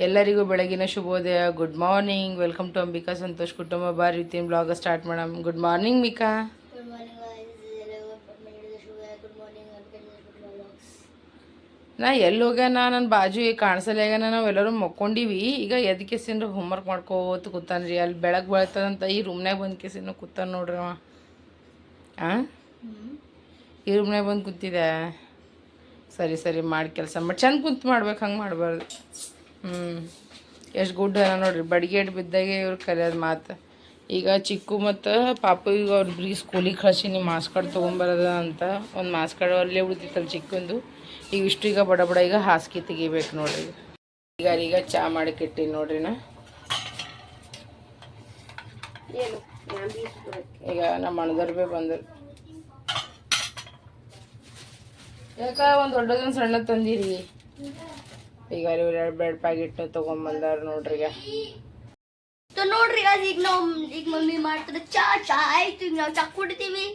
ಎಲ್ಲರಿಗೂ ಬೆಳಗಿನ ಶುಭೋದಯ. Good morning welcome to Ambika Santosh ಕುಟುಂಬ ಬಾರಿ ರೀತಿಯ ಬ್ಲಾಗ್ ಸ್ಟಾರ್ಟ್ ಮಾಡಮ್ ಗುಡ್ ಮಾರ್ನಿಂಗ್ ಮಿಕಾ ನಾ ಎಲ್ಲಿ ಹೋಗ್ಯಾನ ನನ್ನ ಬಾಜು ಈಗ ಕಾಣಿಸಲೇಗ ನಾವು ಎಲ್ಲರೂ ಮಕ್ಕೊಂಡಿವಿ. ಈಗ ಎದಕ್ಕೆ ಕೇಸಿಂದ್ರ ಹೋಮ್ವರ್ಕ್ ಮಾಡ್ಕೋತ ಕೂತಾನ್ರಿ ಅಲ್ಲಿ ಬೆಳಗ್ಗೆ ಬೆಳತದಂತ ಈ ರೂಮ್ನಾಗ ಬಂದು ಕೇಸಿನ ಕೂತಾನ ನೋಡ್ರಿ ಅವ. ಆ? ಈ ರೂಮ್ನಾಗ ಬಂದು ಕೂತಿದೆ ಸರಿ ಸರಿ. ಮಾಡಿ ಕೆಲಸ ಮಾಡಿ. ಚೆಂದ ಕುಂತು ಮಾಡ್ಬೇಕು ಹಂಗೆ ಮಾಡಬಾರ್ದು. ಹ್ಞೂ ಎಷ್ಟು ಗುಡ್ ಅದ ನೋಡ್ರಿ. ಬಡಿಗೇಟ್ ಬಿದ್ದಾಗೆ ಇವ್ರು ಕರೆಯೋದು ಮಾತು. ಈಗ ಚಿಕ್ಕು ಮತ್ತು ಪಾಪು ಈಗ ಅವ್ರಿಬ್ರಿಗೆ ಸ್ಕೂಲಿಗೆ ಕಳ್ಸೀನಿ ಮಾಸ್ ಕಾರ್ಡ್ ತೊಗೊಂಬರದ ಅಂತ ಒಂದು ಮಾಸ್ ಕಾರ್ಡ್ ಅಲ್ಲೇ ಉಳಿತಿತ್ತಲ್ಲ ಚಿಕ್ಕಂದು. ಈಗ ಇಷ್ಟು ಈಗ ಬಡ ಬಡ ಈಗ ಹಾಸಿಗೆ ತೆಗಿಬೇಕು ನೋಡ್ರಿ. ಈಗ ಈಗ ಚಾ ಮಾಡಿಕಿಟ್ಟಿನಿ ನೋಡ್ರಿ ನಾ. ಈಗ ನಮ್ಮ ಅಣ್ಣದವ್ರು ಭೀ ಬಂದರು. ಯಾಕ ಒಂದು ದೊಡ್ಡದೊಂದು ಸಣ್ಣ ತಂದಿರಿ. ಈಗ ಇವ್ರು ಎರಡು ಬ್ರೆಡ್ ಪ್ಯಾಕೆಟ್ ತೊಗೊಂಬಂದಾರ ನೋಡ್ರಿ ಈಗ ಸೊ ನೋಡ್ರಿ guys, ಈಗ ನಾವು ಈಗ ಮಮ್ಮಿ ಮಾಡ್ತಾರೆ ಚಾ ಚಾ ಆಯ್ತು ಈಗ ನಾವು ಚಾ ಕುಡಿತೀವಿ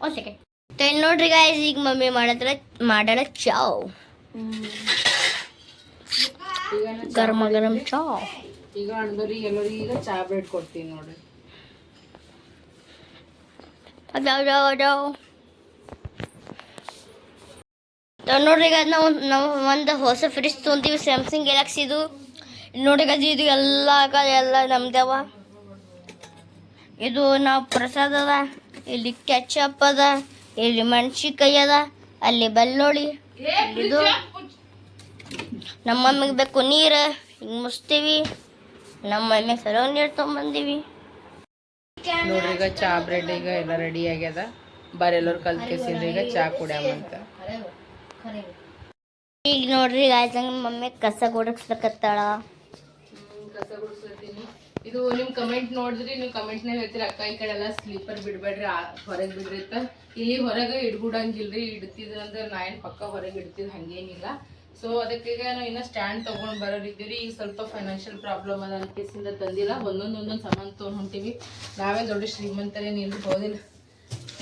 ಒಂದ್ ಸೆಕೆಂಡ್ ಇಲ್ಲಿ ನೋಡ್ರಿ ಗಾಯ್ಸ್ ಈಗ ಮಮ್ಮಿ ಮಾಡತ್ರ ಮಾಡೋಣ ಚಾವ್ ಈಗ ನಾ ಚಾ ಗರಂ ಗರಂ ಚಾ ಈಗ ಅಣ್ಣದವ್ರಿಗೆ ಎಲ್ಲರಿಗೆ ಈಗ ಚಾ ಬ್ರೆಡ್ ಕೊಡ್ತೀನಿ ನೋಡ್ರಿ ಅದಾವ್ ಅದಾವ್ ಅದಾವ್ ಸೊ ನೋಡ್ರಿ ಈಗ ನಾವು ನಾವು ಒಂದು ಹೊಸ ಫ್ರಿಜ್ ತೊಗೊಂತೀವಿ ಸ್ಯಾಮ್ಸಂಗ್ ಗ್ಯಾಲಕ್ಸಿದು ನೋಡಿ ಗಜಿ ಇದು ಎಲ್ಲ ಕ- ಎಲ್ಲ ನಮ್ದವ ಇದು ನಾವು ಪ್ರಸಾದ ಅದ ಇಲ್ಲಿ ಕೆಚಪ್ ಅದ ಇಲ್ಲಿ ಮೆಣಸಿನ್ಕಾಯಿ ಅದ ಅಲ್ಲಿ ಬೆಳ್ಳುಳ್ಳಿ. ಇದು ನಮ್ಮ ಮಮ್ಮಿಗೆ ಬೇಕು ನೀರು ಹಿಂಗೆ ಮುಸ್ತೀವಿ ನಮ್ಮ ಮಮ್ಮಿ ಸರೋ ನೀರು ತೊಗೊಂಬಂದೀವಿ. ನೋಡ್ರಿ ಈಗ ಚಾ ಬ್ರೆಡ್ ಈಗ ಎಲ್ಲ ರೆಡಿ ಆಗ್ಯದ. ಬರೆಲ್ಲರು ಎಲ್ಲರೂ ಕಲ್ತ್ ಕೇಸಿಂದ ಈಗ ಚಾ ಕುಡಿಯಮಂತ. ಈಗ ನೋಡ್ರಿ ಗಾಯ್ಸ್ ಮಮ್ಮಿ ಕಸ ಗುಡಿಸ್ಲಕತ್ತಾಳ ಕಸ ಗುಡಿಸ್ಲತ್ತೀನಿ. ಇದು ನಿಮ್ ಕಮೆಂಟ್ ನೋಡಿದ್ರಿ, ನೀವು ಕಮೆಂಟ್ನಾಗ ಹೇಳ್ತೀರಿ, ಅಕ್ಕ, ಈ ಕಡೆ ಎಲ್ಲ ಸ್ಲೀಪರ್ ಬಿಡ್ಬೇಡ್ರಿ ಹೊರಗೆ ಬಿಡ್ರಿ ಅಂತ. ಇಲ್ಲಿ ಹೊರಗೆ ಇಡ್ಬಿಡಂಗಿಲ್ರಿ ಇಡ್ತಿದ್ರಂದ್ರೆ ನಾ ಏನು ಪಕ್ಕ ಹೊರಗೆ ಇಡ್ತಿದ್ ಹಂಗೇನಿಲ್ಲ. ಸೊ ಅದಕ್ಕೆ ನಾವು ಇನ್ನ ಸ್ಟ್ಯಾಂಡ್ ತಗೊಂಡ್ ಬರೋರಿದ್ದೀವಿ ಈಗ ಸ್ವಲ್ಪ ಫೈನಾನ್ಷಿಯಲ್ ಪ್ರಾಬ್ಲಮ್ ಅದ ಅನ್ಕೇಸಿಂದ ಕೇಸಿಂದ ತಂದಿಲ್ಲ. ಒಂದೊಂದು ಒಂದೊಂದು ಸಾಮಾನು ತೊಗೊಂಡು ಹೊಂಟೀವಿ. ನಾವೇ ದೊಡ್ಡ ಶ್ರೀಮಂತರೇ ನೀನು ಹೋದಿಲ್ಲ.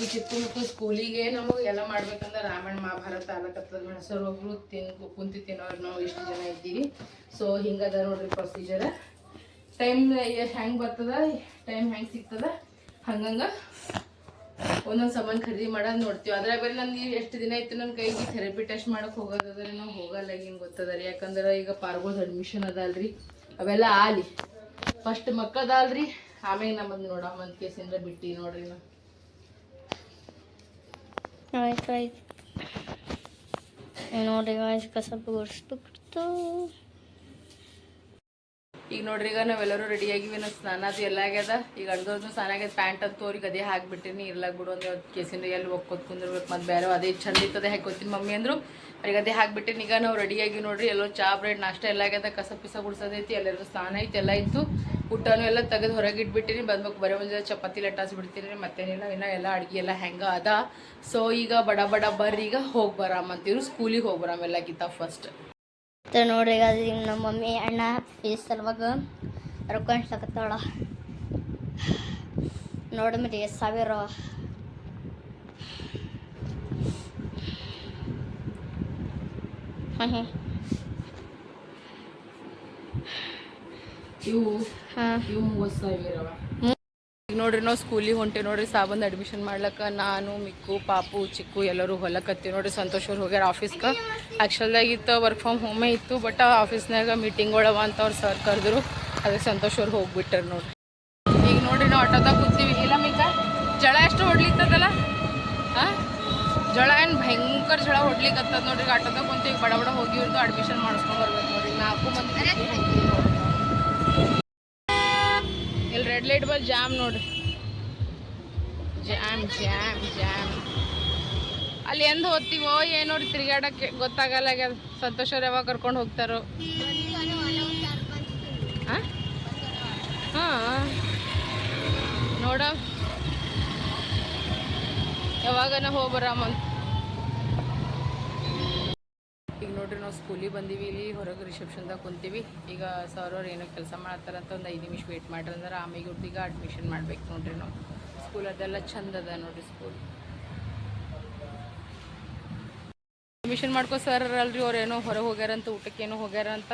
ಈ ಚಿಕ್ಕ ಮಕ್ಕಳು ಸ್ಕೂಲಿಗೆ ನಮಗೆ ಎಲ್ಲ ಮಾಡ್ಬೇಕಂದ್ರೆ ರಾಮಾಯಣ, ಮಹಾಭಾರತ ಆಲಕತ್ತದ ಮೆಣಸರು, ಒಬ್ರು ತಿನ್, ಕುಂತಿ ತಿನ್ನೋರು ನಾವು ಇಷ್ಟು ಜನ ಇದ್ದೀವಿ. ಸೊ ಹಿಂಗದ ನೋಡ್ರಿ ಪ್ರೊಸೀಜರ್ ಟೈಮ್ ಹೆಂಗೆ ಬರ್ತದ? ಟೈಮ್ ಹೆಂಗೆ ಸಿಗ್ತದ? ಹಂಗಂಗ ಒಂದೊಂದು ಸಾಮಾನು ಖರೀದಿ ಮಾಡೋದು ನೋಡ್ತೀವಿ. ಅದ್ರಾಗ ಬೇರೆ ನನಗೆ ಎಷ್ಟು ದಿನ ಇತ್ತು ನನ್ನ ಕೈಗೆ ಥೆರಪಿ ಟೆಸ್ಟ್ ಮಾಡೋಕೆ ಹೋಗೋದಾದ್ರೆ ನಾವು ಹೋಗಲ್ಲ, ಹಿಂಗೆ ಗೊತ್ತದ ರೀ ಯಾಕಂದ್ರೆ ಈಗ ಪಾರ್ಗೋದು ಅಡ್ಮಿಷನ್ ಅದಲ್ರಿ. ಅವೆಲ್ಲ ಆಲಿ. ಫಸ್ಟ್ ಮಕ್ಕಳದಲ್ರಿ. ಆಮೇಲೆ ನಮ್ಮದು ನೋಡಮ್ಮ ಅಂತ ಕೇಸಿಂದ ಬಿಟ್ಟು ನೋಡ್ರಿ ನಾವು. ಆಯ್ತು ಆಯ್ತು ನೋಡ್ರಿ ಗಾಯ್ಸ್ ಕಸ ಗುಡಿಸ್ಬಿಟ್ಟು ಈಗ ನೋಡ್ರಿ, ಈಗ ನಾವೆಲ್ಲರೂ ರೆಡಿ ಆಗಿವಿ ನಾವು ಸ್ನಾನ ಅದು ಎಲ್ಲ ಆಗ್ಯದ. ಈಗ ಅಡ್ದೋದು ಸ್ನಾನ ಆಗ್ಯದ ಪ್ಯಾಂಟ್ ಅಂತ ತೋರಿ ಅದೇ ಹಾಕ್ಬಿಟ್ಟಿನಿ, ಇರ್ಲಾಕ್ ಬಿಡು ಅಂದ್ರೆ ಕೇಸಿಂದ ಎಲ್ಲಿ ಹೋಗ್ಕೊತ್ ಕುಂದಿರ್ಬೇಕು, ಮತ್ತೆ ಬೇರೆ ಅದೇ ಚಂದ ಇರ್ತದೆ ಹಾಕೋತೀನಿ ಮಮ್ಮಿ ಅಂದ್ರು. ಅವ್ರಿಗೆ ಅದೇ ಹಾಕ್ಬಿಟ್ಟಿನಿ, ಈಗ ನಾವು ರೆಡಿ ಆಗಿ ನೋಡ್ರಿ, ಎಲ್ಲೋ ಚಾ, ಬ್ರೆಡ್, ನಾಷ್ಟ ಎಲ್ಲ ಆಗ್ಯದ, ಕಸ ಪಿಸ ಗುಡ್ಸೋದೈತಿ ಎಲ್ಲರೂ ಸ್ನಾನ ಐತಿ, ಎಲ್ಲ ಇತ್ತು. ಊಟನೂ ಎಲ್ಲ ತೆಗೆದು ಹೊರಗೆ ಇಟ್ಬಿಟ್ಟಿನಿ ಬಂದ್ಬೇಕು ಬರೋ ಮುಂಜಾನೆ ಚಪಾತಿ ಲಟ್ಟಾಸ್ ಬಿಡ್ತೀನಿ, ಮತ್ತೇನಿಲ್ಲ, ಇನ್ನ ಎಲ್ಲ ಅಡುಗೆ ಎಲ್ಲ ಹೆಂಗೆ ಅದ. ಸೊ ಈಗ ಬಡ ಬಡ ಬರ್ರಿ, ಈಗ ಹೋಗಿ ಬರಾಮಂತೀವ್ರು ಸ್ಕೂಲಿಗೆ ಹೋಗಿ ಬರಾಮ ಎಲ್ಲಕ್ಕಿಂತ ಫಸ್ಟ್ ಮತ್ತೆ ನೋಡ್ರಿ ಈಗ ನಮ್ಮ ಮಮ್ಮಿ ಅಣ್ಣ ಫೀಸ್ ಸಲುವಾಗ ರೊಕ್ಕ ಅನ್ಸ್ಲಕತ್ತಾಳ ನೋಡಿ ಮತ್ತೆ ಎಷ್ಟು ಸಾವಿರ ಇವು ಹಾಂ. ಇವು ಮೂವತ್ತು ಸಾವಿರ ನೋಡ್ರಿ, ನಾವು ಸ್ಕೂಲಿಗೆ ಹೊಂಟೇವಿ ನೋಡ್ರಿ ಸಾಬಂದ್ ಅಡ್ಮಿಷನ್ ಮಾಡ್ಲಕ್ಕ ನಾನು, ಮಿಕ್ಕು, ಪಾಪು, ಚಿಕ್ಕು ಎಲ್ಲರೂ ಹೊಲಕತ್ತೀವಿ ನೋಡ್ರಿ, ಸಂತೋಷ್ ಅವ್ರು ಹೋಗ್ಯಾರ ಆಫೀಸ್ಗೆ ಆ್ಯಕ್ಚುಲ್ದಾಗ ಇತ್ತು ವರ್ಕ್ ಫ್ರಮ್ ಹೋಮೇ ಇತ್ತು ಬಟ್ ಆಫೀಸ್ನಾಗ ಮೀಟಿಂಗ್ ಒಳವ ಅಂತ ಅವ್ರು ಸರ್ ಕರೆದ್ರು. ಅದಕ್ಕೆ ಸಂತೋಷ್ ಅವ್ರು ಹೋಗ್ಬಿಟ್ಟರು ನೋಡ್ರಿ. ಈಗ ನೋಡ್ರಿ, ನಾವು ಆಟೋದಾಗ ಕೂತೀವಿ. ಇಲ್ಲ ಮಿಕ್ಕ ಜಳ ಎಷ್ಟು ಹೊಡ್ಲಿತ್ತದಲ್ಲ ಹಾಂ? ಜಳ ಏನು ಭಯಂಕರ ಜಳ ಹೊಡ್ಲಿಕ್ಕತ್ತದ ನೋಡ್ರಿ, ಆಟೋದಾಗ ಕುಂತೀವಿ. ಬಡ ಬಡ ಹೋಗಿ ಅಡ್ಮಿಷನ್ ಮಾಡಿಸ್ಕೊಂಡು ಬರ್ಬೇಕು ನೋಡ್ರಿ. ನಾಲ್ಕು ಮಂದಿ ರೆಡ್ ಲೈಟ್ ಬಲ್ ಜಾಮ್ ನೋಡ್ರಿ. ಜಾಮ್ ಜಾಮ್ ಜಾಮ್ ಅಲ್ಲಿ ಎಂದು ಹೋಗ್ತೀವೋ ಏನೋ ತಿರುಗಾಡಕ್ಕೆ ಗೊತ್ತಾಗಲ್ಲ ಸಂತೋಷ್ ಅವ್ರು ಯಾವಾಗ ಕರ್ಕೊಂಡು ಹೋಗ್ತಾರೋ. ಹಾಂ. ನೋಡ. ಯಾವಾಗನ ಹೋಗ್ಬರಾಮಂತ ಈಗ ನೋಡ್ರಿ ನಾವು ಸ್ಕೂಲಿಗೆ ಬಂದೀವಿ, ಇಲ್ಲಿ ಹೊರಗೆ ರಿಸೆಪ್ಷನ್ದಾಗ ಕುಂತೀವಿ. ಈಗ ಸರ್ ಅವ್ರು ಏನೋ ಕೆಲಸ ಮಾಡತ್ತಾರಂತ ಒಂದು ಐದು ನಿಮಿಷ ವೇಟ್ ಮಾಡ್ರಿ ಅಂದ್ರೆ ಆಮೇಲೆ ಇವ್ರಿಗೆ ಅಡ್ಮಿಷನ್ ಮಾಡ್ಬೇಕು ನೋಡ್ರಿ ನಾವು. ಸ್ಕೂಲ್ ಅದೆಲ್ಲ ಚಂದ ಅದ ನೋಡ್ರಿ ಸ್ಕೂಲ್ ಅಡ್ಮಿಷನ್ ಮಾಡ್ಕೋ ಸರ್ ಅಲ್ರಿ ಅವ್ರೇನೋ ಹೊರಗೆ ಹೋಗ್ಯಾರಂತ ಊಟಕ್ಕೇನೋ ಹೋಗ್ಯಾರ ಅಂತ.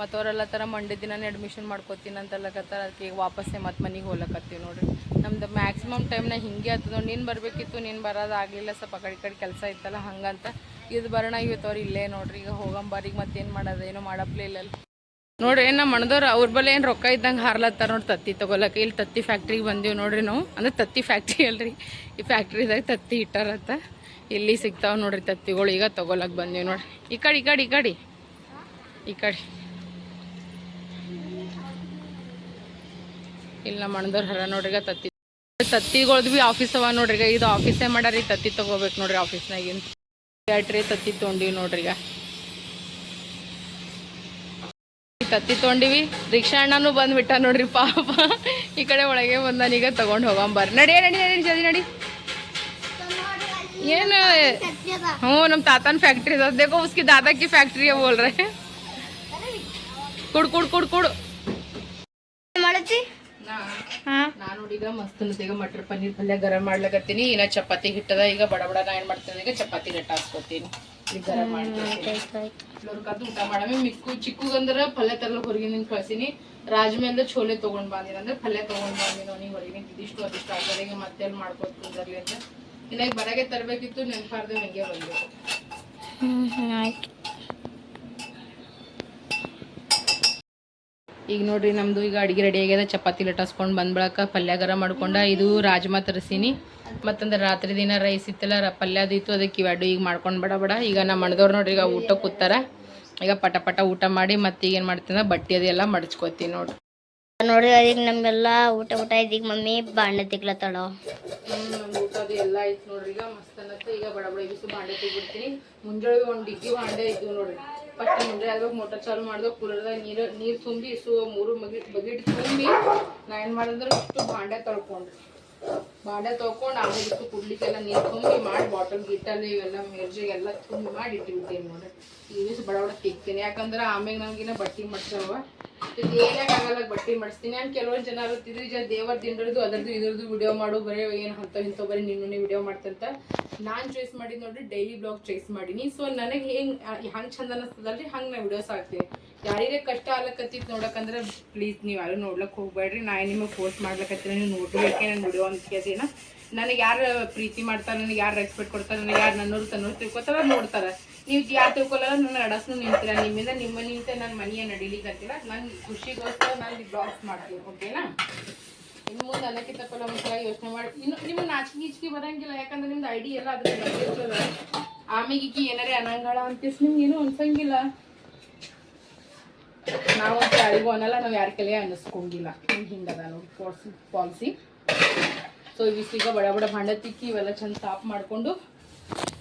ಮತ್ತು ಅವರೆಲ್ಲ ಥರ ಮಂಡ್ಯ ದಿನನೇ ಅಡ್ಮಿಷನ್ ಮಾಡ್ಕೋತೀನಿ ಅಂತಲ್ಲಕತ್ತಾರ ಅದಕ್ಕೆ ಈಗ ವಾಪಸ್ಸೇ ಮತ್ತೆ ಮನೆಗೆ ಹೋಗ್ಲಕತ್ತೀವಿ ನೋಡ್ರಿ. ನಮ್ದು ಮ್ಯಾಕ್ಸಿಮಮ್ ಟೈಮ್ನಾಗ ಹಿಂಗೆ ಆಗ್ತದೆ ನೋಡಿ, ನೀನು ಬರಬೇಕಿತ್ತು, ನೀನು ಬರೋದು ಆಗಲಿಲ್ಲ, ಸ್ವಲ್ಪ ಕಡೆ ಕಡೆ ಕೆಲಸ ಇತ್ತಲ್ಲ ಹಂಗಂತ. ಇದು ಬರೋಣ ಇವತ್ತವ್ರು ಇಲ್ಲೇ ನೋಡ್ರಿ, ಈಗ ಹೋಗಂಬಾರಿಗೆ ಮತ್ತೇನು ಮಾಡೋದು, ಏನೋ ಮಾಡಪ್ಲೇ ಇಲ್ಲ ನೋಡ್ರಿ ನಮ್ಮ ಮಣದವ್ರು ಅವ್ರ ಬಲ್ಲಿ ಏನು ರೊಕ್ಕ ಇದ್ದಂಗೆ ಹಾರ್ಲತ್ತಾರ ನೋಡಿ ತತ್ತಿ ತಗೊಳಕ್ಕೆ ಇಲ್ಲಿ ತತ್ತಿ ಫ್ಯಾಕ್ಟ್ರಿಗೆ ಬಂದೀವಿ ನೋಡ್ರಿ ನಾವು. ಅಂದ್ರೆ ತತ್ತಿ ಫ್ಯಾಕ್ಟ್ರಿ ಅಲ್ರಿ. ಈ ಫ್ಯಾಕ್ಟ್ರಿದಾಗ ತತ್ತಿ ಇಟ್ಟಾರತ್ತ. ಇಲ್ಲಿ ಸಿಗ್ತಾವೆ ನೋಡ್ರಿ ತತ್ತಿಗಳು. ಈಗ ತೊಗೊಳಕ್ಕೆ ಬಂದೀವಿ ನೋಡ್ರಿ. ಈ ಕಡೆ ಈ ಕಡೆ ಈ ಕಡೆ. ಈ ಕಡೆ. ಇಲ್ಲಿ ನಮ್ಮ ಹರ ನೋಡ್ರಿ, ಈಗ ತತ್ತಿ. ತತ್ತಿಗಳ್ದು ಭೀ ಆಫೀಸ್ ಅವ ನೋಡ್ರಿ, ಈಗ ಇದು ಆಫೀಸೇ ಮಾಡಾರಿ ತತ್ತಿ ತಗೋಬೇಕು ನೋಡ್ರಿ ಆಫೀಸ್ನಾಗಿನ ಬ್ಯಾಟ್ರಿ ತತ್ತಿ ತೊಗೊಂಡಿವಿ ನೋಡ್ರಿ ಈಗ. ತತ್ತಿ ತೊಗೊಂಡಿವಿ ರಿಕ್ಷಾ ಅಣ್ಣನೂ ಬಂದ್ಬಿಟ್ಟ ನೋಡ್ರಿ ಪಾಪ. ಈ ಕಡೆ ಒಳಗೆ ಬಂದನೀಗ ತಗೊಂಡು ಬರ್ ನಡಿ ನಡಿ ನಡಿ, ಜಲ್ದಿ ನಡಿ. ಏನು? ಹ್ಞೂ ನಮ್ಮ ತಾತನ ಫ್ಯಾಕ್ಟ್ರಿ ಅದ. ಉಸ್ಕಿ ದಾದಾಕಿ ಫ್ಯಾಕ್ಟ್ರಿ ಬೋಲ್ರೆ ಕುಡ್ ಕುಡ್ ಕುಡ್ ಕುಡ್. ನಾನು ಈಗ ಮಸ್ತ್ ಈಗ ಮಟರ್ ಪನ್ನೀರ್ ಪಲ್ಯ ಗರಂ ಮಾಡ್ಲಕತ್ತೀನಿ. ಇನ್ನ ಚಪಾತಿ ಹಿಟ್ಟದ. ಈಗ ಬಡ ಬಡ ನಾ ಏನ್ ಮಾಡ್ತೀನಿ ಈಗ ಚಪಾತಿ ಹಿಟ್ಟು ಹಾಕ್ಕೊತೀನಿ ಈಗ ಗರಂ ಮಾಡ್ತೀನಿ ಊಟ ಮಾಡಮಿ. ಮಿಕ್ಕು ಚಿಕ್ಕಗಂದ್ರ ಪಲ್ಯ ತರಲು ಹೊರಗಿನ ಕಳ್ಸಿನಿ. ರಾಜ್ಮೆ ಅಂದ್ರೆ ಛೋಲೆ ತಗೊಂಡ್ ಬಂದಿನ ಅಂದ್ರೆ ಪಲ್ಯ ತಗೊಂಡ್ ಬಂದಿನ ಅವ್ನಿಗೆ ಹೊರಗಿನ ಇದಿಷ್ಟು ಅದಿಷ್ಟು ಆಗ್ತದೆ ಈಗ ಮತ್ತೆ ಎಲ್ಲಿ ಮಾಡ್ಕೊತ ಕುಂದರ್ಲಿ ಅಂತ. ಇನ್ನ ಈಗ ಬರಗೆ ತರಬೇಕಿತ್ತು ನೆನ್ಪಾರ್ದು ಹಂಗೆ ಬಂದು ಹ್ಮ್ ಹ್ಮ್ ಆಯ್ತು ಈಗ ನೋಡ್ರಿ ನಮ್ದು ಈಗ ಅಡಿಗೆ ರೆಡಿ ಆಗ್ಯದ. ಚಪಾತಿ ಲಟಾಸ್ಕೊಂಡು ಬಂದ್ಬಿಡಕ ಪಲ್ಯ ಗರ ಮಾಡ್ಕೊಂಡ ಇದು ರಾಜ್ಮಾ ತರಿಸೀನಿ. ಮತ್ತಂದ್ರೆ ರಾತ್ರಿ ದಿನ ರೈಸ್ ಇತ್ತಲ್ಲ ಪಲ್ಯ ಅದಿತ್ತು ಅದಕ್ಕೆ ಇವೆರಡು ಈಗ ಮಾಡ್ಕೊಂಡು ಬಡ ಬಡ. ಈಗ ನಮ್ಮ ಮಣದವ್ರು ನೋಡ್ರಿ ಈಗ ಊಟ ಕೂತಾರ. ಈಗ ಪಟ ಪಟ ಊಟ ಮಾಡಿ ಮತ್ತೆ ಈಗ ಏನು ಮಾಡ್ತೀನಿ ಬಟ್ಟೆ ಅದೆಲ್ಲ ಮಡಚ್ಕೋತೀನಿ ನೋಡ್ರಿ. ನೋಡ್ರಿ ಈಗ ನಮ್ಮೆಲ್ಲ ಊಟ ಊಟ ಇದೀಗ ಮಮ್ಮಿ ಬಾಂಡೆ ತಿಗ್ಲತ್ತಾಳ ಊಟ ಅದು ಎಲ್ಲ ನೋಡ್ರಿ. ಈಗ ಮಸ್ತ್ ಅನ್ನತ್ತೆ. ಈಗ ಬಡ ಬಡ ಬಿಸಿ ಬಾಂಡೆ ತೆಗಿಬಿಡ್ತೀನಿ ಮುಂಜಾನೆ ಒಂದು ಡಿಗ್ಗಿ ಬಾಂಡೆ ಇದ್ವು ನೋಡ್ರಿ. ಫಸ್ಟ್ ಮುಂದೆ ಆದ್ರೂ ಮೋಟರ್ ಚಾಲು ಮಾಡ್ದು ಕೂಲರ್ದಾಗ ನೀರು ನೀರು ತುಂಬಿ ಸೊ ಮೂರು ಬಗೆ ಬಗೆಟ್ ತುಂಬಿ ನಾ ಏನು ಮಾಡಿದ್ರೆ ಅಷ್ಟು ಬಾಂಡೆ ತೊಳ್ಕೊಂಡ್ರಿ. ಬಾಂಡೆ ತೊಗೊಂಡು ಆಮೇಲೆ ಇಟ್ಟು ಕುಡ್ಲಿಕ್ಕೆಲ್ಲ ನೀರು ತುಂಬಿ ಮಾಡಿ ಬಾಟಲ್ ಗಿಟ್ಟಲ್ಲಿ ಇವೆಲ್ಲ ಮೆರ್ಜಿಗೆಲ್ಲ ತುಂಬಿ ಮಾಡಿ ಇಟ್ಟಿಬಿಟ್ಟೇನು ನೋಡ್ರಿ. ಈ ದಿವಸ ಬಡ ಬಡ ತಿಕ್ತೇನೆ. ಯಾಕಂದ್ರೆ ಆಮೇಲೆ ನಮಗಿನ ಬಟ್ಟೆ ಮಾಡ್ಸವ. ಇದು ಆಗಲ್ಲ ಬಟ್ಟೆ ಮಾಡಿಸ್ತೀನಿ. ನಾನು ಕೆಲವೊಂದು ಜನ ಇರ್ತಿದ್ರು ಈಗ ದೇವರ ದಿಂಡ್ರದ್ದು ಅದರದ್ದು, ಇದ್ರದ್ದು ವಿಡಿಯೋ ಮಾಡು. ಬರೀ ಏನು ಅಂತ ಇಂಥ ಬರೀ ನಿನ್ನೇ ವಿಡಿಯೋ ಮಾಡ್ತಂತ. ನಾನು ಚಾಯ್ಸ್ ಮಾಡಿದ್ದು ನೋಡ್ರಿ ಡೈಲಿ ಬ್ಲಾಗ್ ಚಾಯ್ಸ್ ಮಾಡೀನಿ. ಸೊ ನನಗೆ ಹೆಂಗೆ, ಹಂಗೆ ಚಂದ ಅನ್ನಿಸ್ತದಲ್ರಿ ಹಂಗೆ ನಾನು ವಿಡಿಯೋಸ್ ಹಾಕ್ತೀನಿ. ಯಾರಿಗೆ ಕಷ್ಟ ಆಗ್ಲಕತ್ತಿತ್ತು ನೋಡಕ್ಕಂದ್ರೆ ಪ್ಲೀಸ್ ನೀವು ಯಾರು ನೋಡ್ಲಕ್ಕೆ ಹೋಗ್ಬೇಡ್ರಿ. ನಾ ನಿಮಗೆ ಫೋರ್ಸ್ ಮಾಡ್ಲಕತ್ತೀನಿ, ನೀವು ನೋಡ್ಬೇಕೆ ನಾನು ವಿಡಿಯೋ ಅಂತ ಕೇಳ್ತೀನ. ನನಗೆ ಯಾರು ಪ್ರೀತಿ ಮಾಡ್ತಾರೆ, ನನಗೆ ಯಾರು ರೆಸ್ಪೆಕ್ಟ್ ಕೊಡ್ತಾರೆ, ನನಗೆ ಯಾರು ನನ್ನೂರು ತನ್ನೂರು ತಿಳ್ಕೊತಾರ ನೋಡ್ತಾರೆ. ನೀವು ಯಾರು ತಿಳ್ಕೊಲ್ಲ ನನ್ನ ಅಡಸ್ನು ನಿಂತಿರ. ನಿಮ್ಮಿಂದ ನಿಮ್ಮ ನಿಂತ ನನ್ನ ಮನೆಯ ನಡಿಲಿಕ್ಕತ್ತಿಲ್ಲ ನನ್ನ ಖುಷಿಗೋಸ್ಕರ ನಾನು ಬ್ಲಾಗ್ಸ್ ಮಾಡ್ತೀನಿ ಓಕೆನಾ ಇನ್ನು ಮುಂದೆ ಅನ್ನಕ್ಕಿಂತ ಪಲ್ಲ ಒಂದ್ಸಲ ಯೋಚನೆ ಮಾಡಿ. ಇನ್ನು ನಿಮ್ಗೆ ನಾಚಿಕೆ ಈಚಿಕೆ ಬರಂಗಿಲ್ಲ, ಯಾಕಂದ್ರೆ ನಿಮ್ದು ಐಡಿ ಎಲ್ಲ ಅದ್ರ ಆಮೇಲೆ ಈಕಿ ಏನಾರೇ ಅನಂಗಳ ಅಂತ ನಿಮ್ಗೆ ಏನೂ ಅನ್ಸಂಗಿಲ್ಲ. ನಾವು ಅಂತ ನಾವು ಯಾರ ಕೈಲೇ ಅನ್ನಿಸ್ಕೊಂಡಿಲ್ಲ. ಹಿಂಗೆ ಹಿಂಗದ ನೋಡಿ ಪಾಲ್ಸಿ ಪಾಲಿಸಿ ಸೊ ಇವಿಷ್ಟೀಗ ಬಡ ಬಡ ಭಾಂಡ ತಿಕ್ಕಿ ಇವೆಲ್ಲ ಚಂದ ಸಾಫ್ ಮಾಡಿಕೊಂಡು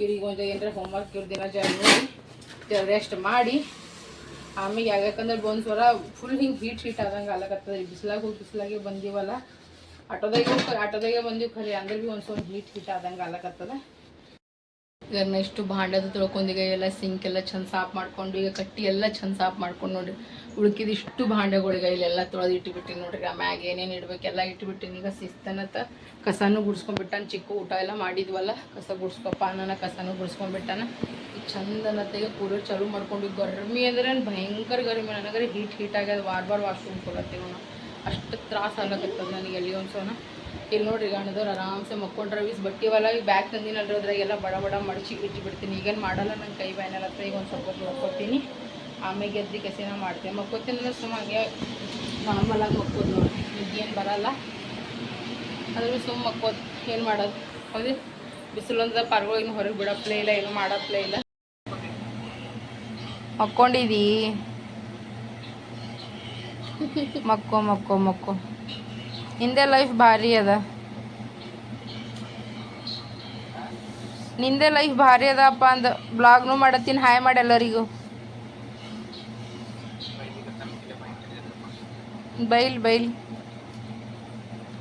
ಇವ್ರಿಗೆ ಒಂದು ಏನಾರ ಹೋಮ್ವರ್ಕ್ ಇವ್ರ ದಿನ ಮಾಡಿ ನೋಡಿ ರೆಸ್ಟ್ ಮಾಡಿ. ಆಮೇಲೆ ಯಾಕಂದ್ರೆ ಒಂದು ಸ್ವರ ಫುಲ್ ಹಿಂಗೆ ಹೀಟ್ ಹೀಟ್ ಆದಂಗೆ ಆಗ್ಲಕತ್ತದ ಈ ಬಿಸಿಲಾಗ ಹೋಗಿ ಬಿಸಿಲಾಗೆ ಬಂದೀವಲ್ಲ, ಆಟೋದಾಗೆ ಆಟೋದಾಗೆ ಬಂದೀವಿ ಖರೆ, ಅಂದ್ರೆ ಭೀ ಒಂದು ಸ್ವಲ್ಪ ಹೀಟ್ ಹೀಟ್ ಆದಂಗೆ ಆಗ್ಲಕತ್ತದ ಈಗ ನೆಕ್ಸ್ಟ್ ಭಾಂಡದ ತೊಳ್ಕೊಂಡು ಈಗ ಎಲ್ಲ ಸಿಂಕ್ ಎಲ್ಲ ಚಂದ ಸಾಫ್ ಮಾಡ್ಕೊಂಡು, ಈಗ ಕಟ್ಟಿ ಎಲ್ಲ ಚಂದ ಸಾಫ್ ಮಾಡ್ಕೊಂಡು ನೋಡ್ರಿ. ಉಳ್ಕಿದ ಇಷ್ಟು ಭಾಂಡೆಗಳಿಗೆ ಇಲ್ಲೆಲ್ಲ ತೊಳೆದು ಇಟ್ಬಿಟ್ಟಿನಿ ನೋಡ್ರಿ ಮ್ಯಾಗ ಏನೇನು ಇಡ್ಬೇಕೆಲ್ಲ ಇಟ್ಬಿಟ್ಟಿನಿ. ಈಗ ಶಿಸ್ತನತ್ತ ಕಸನೂ ಗುಡ್ಸ್ಕೊಂಡ್ಬಿಟ್ಟಾನ, ಚಿಕ್ಕ ಊಟ ಎಲ್ಲ ಮಾಡಿದ್ವಲ್ಲ, ಕಸ ಗುಡ್ಸ್ಕೊಪ್ಪ ಅನ್ನನ ಕಸನೂ ಗುಡ್ಸ್ಕೊಂಡ್ಬಿಟ್ಟಾನ. ಈಗ ಚಂದನತೆಗೆ ಪೂರ ಚಾಲು ಮಾಡ್ಕೊಂಡು ಗರ್ಮಿ ಅಂದ್ರೆ ಭಯಂಕರ ಗರ್ಮಿ. ನನಗರೆ ಹೀಟ್ ಹೀಟ್ ಆಗ್ಯದ ವಾರ ಬಾರ್ ವಾಶ್ರೂಮ್ ಕೊಡತ್ತೀವಿ ನಾವು ಅಷ್ಟು ತ್ರಾಸ ಆಗ್ಲಕತ್ತದ ನನಗೆ ಎಲ್ಲಿ ಒಂದ್ಸೋನ ಇಲ್ಲಿ ನೋಡ್ರಿ ಗಣದವ್ರು ಆರಾಮ್ಸೆ ಮಕ್ಕೊಂಡ್ರೆ ವೀಸ್ ಬಟ್ಟೆ ಈಗ ಬ್ಯಾಗ್ ತಂದಿನಲ್ರಿ ಅದ್ರಾಗೆಲ್ಲ ಬಡ ಬಡ ಮಡಚಿ ಇಟ್ಟು ಬಿಡ್ತೀನಿ ಈಗೇನು ಮಾಡಲ್ಲ ನನ್ನ ಕೈ ಬ್ಯಾನಲ್ ಹತ್ರ ಈಗ ಒಂದು ಸ್ವಲ್ಪ ಮಕ್ಕೋತೀನಿ ಆಮೇಲೆ ಎದ್ದು ಕೆಸಿನ ಮಾಡ್ತೀವಿ. ಮಕ್ಕೋತೀನಿ ಅಂದ್ರೆ ಸುಮ್ಮ ಹಾಗೆ ನಾರ್ಮಲಾಗಿ ಮಕ್ಕೋದು ನೋಡಿ. ಏನು ಬರಲ್ಲ. ಅದ್ರ ಸುಮ್ಮ ಮಕ್ಕೋದು. ಏನು ಮಾಡೋದು? ಹೌದು ಬಿಸಿಲೊಂದು ಪರ್ಗಳು ಇನ್ನು ಹೊರಗೆ ಬಿಡಪ್ಲೇ ಇಲ್ಲ, ಏನು ಮಾಡಪ್ಲೇ ಇಲ್ಲ. ಮಕ್ಕೊಂಡಿದ್ದೀ ಮಕ್ಕೋ ಮಕ್ಕೋ ಮಕ್ಕೋ. ನಿಂದೆ ಲೈಫ್ ಭಾರಿ ಅದ. ನಿಂದೆ ಲೈಫ್ ಭಾರಿ ಅದಪ್ಪ ಅಂದ. ಬ್ಲಾಗ್ನು ಮಾಡತ್ತೀನಿ. ಹಾಯ್ ಮಾಡಿ ಎಲ್ಲರಿಗೂ. ಬೈಲ್ ಬೈಲ್.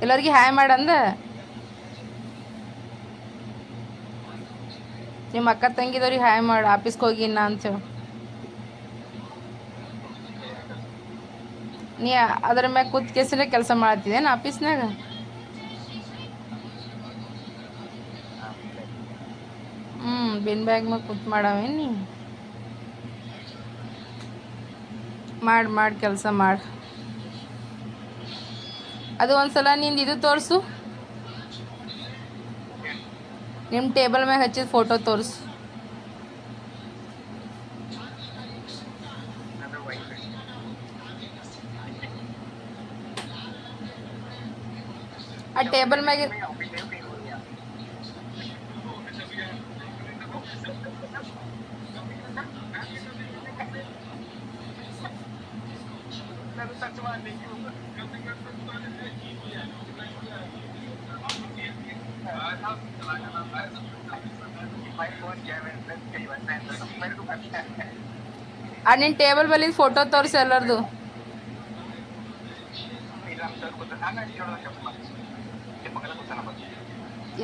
ಎಲ್ಲರಿಗೆ ಹಾಯ್ ಮಾಡಂದ? ನಿಮ್ಮ ಅಕ್ಕ ತಂಗಿದವ್ರಿಗೆ ಹಾಯ್ ಮಾಡು, ಆಫೀಸ್ಗೆ ಹೋಗಿನ್ನ ಅಂತೇಳಿ ನೀ ಅದ್ರ ಮ್ಯಾಗ ಕೂತ್ ಕೇಸಿನ ಕೆಲಸ ಮಾಡತ್ತಿದ್ದೇನು ಆಫೀಸ್ನಾಗ ಹ್ಞೂ ಬಿನ್ ಬ್ಯಾಗ್ ಮ್ಯಾಗ ಕೂತ್ ಮಾಡವೇನು ನೀ? ಮಾಡಿ ಮಾಡಿ, ಕೆಲಸ ಮಾಡಿ. ಅದು ಒಂದ್ಸಲ ನಿಂದು ಇದು ತೋರಿಸು. ನಿಮ್ಮ ಟೇಬಲ್ ಮ್ಯಾಗ ಹಚ್ಚಿದ ಫೋಟೋ ತೋರಿಸು. ಆ ಟೇಬಲ್ ಮ್ಯಾಗ ಆ ನಿನ್ನ ಟೇಬಲ್ ಬಲ್ಲಿ ಫೋಟೋ ತೋರಿಸಿ ಎಲ್ಲರದು.